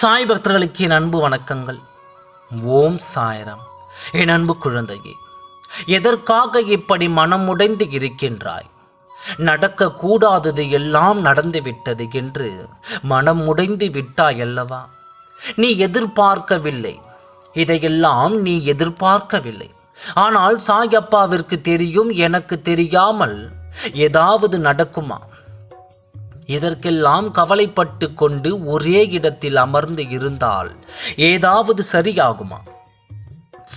சாய் பக்தர்களுக்கு என் அன்பு வணக்கங்கள். ஓம் சாயரம். என் அன்பு குழந்தையே எதற்காக இப்படி மனமுடைந்து இருக்கின்றாய்? நடக்கக்கூடாதது எல்லாம் நடந்து விட்டது என்று மனம் உடைந்து விட்டாய் அல்லவா? நீ எதிர்பார்க்கவில்லை. இதையெல்லாம் நீ எதிர்பார்க்கவில்லை. ஆனால் சாயப்பாவிற்கு தெரியும் எனக்கு தெரியாமல் ஏதாவது நடக்குமா? இதற்கெல்லாம் கவலைப்பட்டு கொண்டு ஒரே இடத்தில் அமர்ந்து இருந்தால் ஏதாவது சரியாகுமா?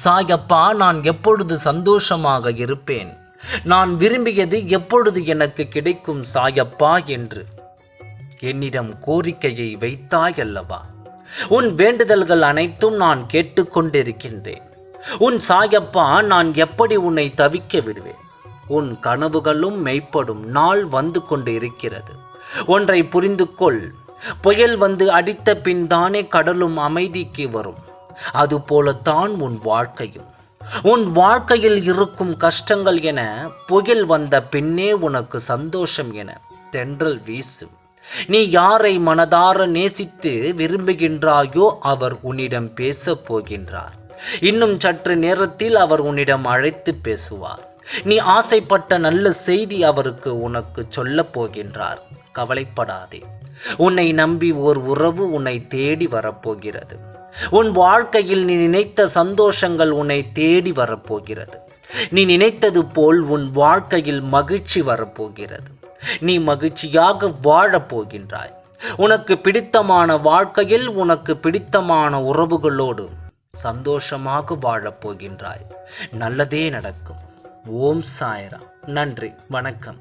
சாயப்பா நான் எப்பொழுது சந்தோஷமாக இருப்பேன்? நான் விரும்பியது எப்பொழுது எனக்கு கிடைக்கும் சாயப்பா என்று. என்னிடம் கோரிக்கையை வைத்தாய் அல்லவா உன் வேண்டுதல்கள் அனைத்தும் நான் கேட்டுக்கொண்டிருக்கின்றேன் உன் சாயப்பா நான் எப்படி உன்னை தவிக்க விடுவேன்? உன் கனவுகளும் மெய்ப்படும் நாள் வந்து கொண்டு இருக்கிறது ஒன்றை புரிந்து கொள் புயல் வந்து அடித்த பின் தானே கடலும் அமைதிக்கு வரும். அதுபோலத்தான் உன் வாழ்க்கையும். உன் வாழ்க்கையில் இருக்கும் கஷ்டங்கள் என புயல் வந்த பின்னே உனக்கு சந்தோஷம் என தென்றல் வீசும். நீ யாரை மனதார நேசித்து விரும்புகின்றாயோ அவர் உன்னிடம் பேசப் போகின்றார். இன்னும் சற்று நேரத்தில் அவர் உன்னிடம் அழைத்து பேசுவார். நீ ஆசைப்பட்ட நல்ல செய்தி அவருக்கு உனக்கு சொல்லப் போகின்றார். கவலைப்படாதே. உன்னை நம்பி ஓர் உறவு உன்னை தேடி வரப்போகிறது. உன் வாழ்க்கையில் நீ நினைத்த சந்தோஷங்கள் உன்னை தேடி வரப்போகிறது. நீ நினைத்தது போல் உன் வாழ்க்கையில் மகிழ்ச்சி வரப்போகிறது. நீ மகிழ்ச்சியாக வாழப்போகின்றாய் உனக்கு பிடித்தமான வாழ்க்கையில் உனக்கு பிடித்தமான உறவுகளோடு சந்தோஷமாக வாழப்போகின்றாய் நல்லதே நடக்கும். ஓம் சாய்ரா நன்றி வணக்கம்.